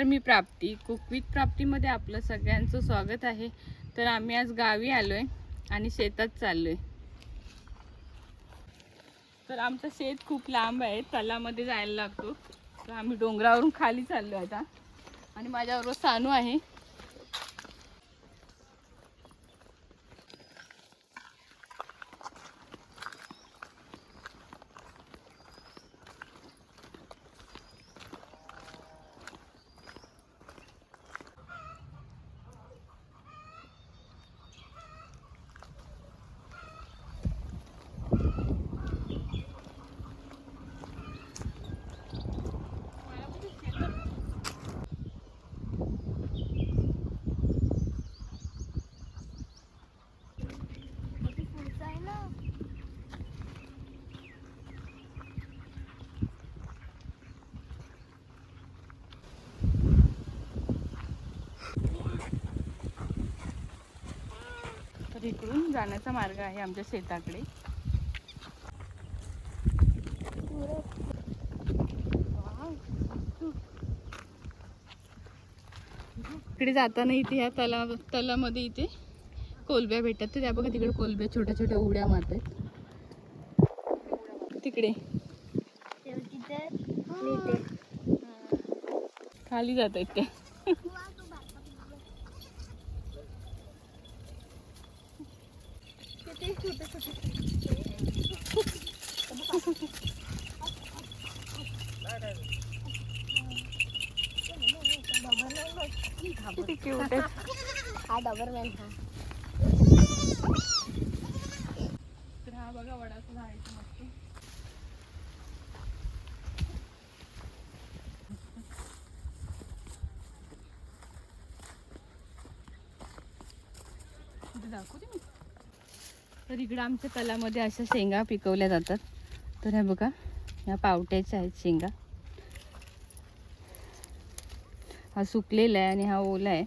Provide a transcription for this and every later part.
नमस्कार मी प्राप्ती. कुकवित प्राप्तीमध्ये आपलं सगळ्यांचं स्वागत आहे. तर आम्ही आज गावी आलो आहे आणि शेतात चाललो आहे तर आमचं शेत खूप लांब आहे. तलामध्ये जायला लागतो. तर आम्ही डोंगरावरून खाली चाललो आता. आणि माझ्याबरोबर सानू आहे. तर इकडून जाण्याचा मार्ग आहे आमच्या शेताकडे. इकडे जाताना इथे ह्या तला तलामध्ये इथे कोलब्या भेटतात. तर त्या बघा तिकडे कोलब्या छोट्या छोट्या उड्या मारतात. तिकडे. खाली जात आहेत त्या किती cute आहेत. हा डॉबरमॅन हा. तर हा बघा वडाचं झाड आहे मस्त. दाखवते मी. तर इकडं आमच्या तलामध्ये अशा शेंगा पिकवल्या जातात. तर ह्या बघा ह्या पावट्याच्या आहेत शेंगा. हा सुकलेला आहे आणि हा ओला आहे.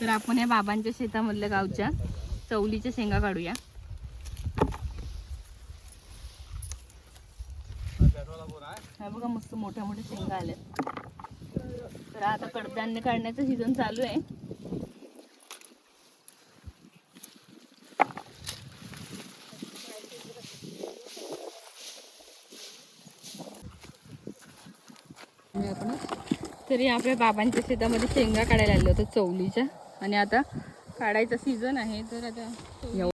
तर आपण या बाबांच्या शेतामधल्या गावच्या चवलीच्या शेंगा काढूया. हा बघा मस्त मोठ्या मोठ्या शेंगा आल्या तर आता कडधान्य काढण्याचं सीझन चालू आहे. आपण तरी आपल्या बाबांच्या शेतामध्ये शेंगा काढायला आलो होतो चवलीच्या. आणि आता काढायचा सीझन आहे तर आता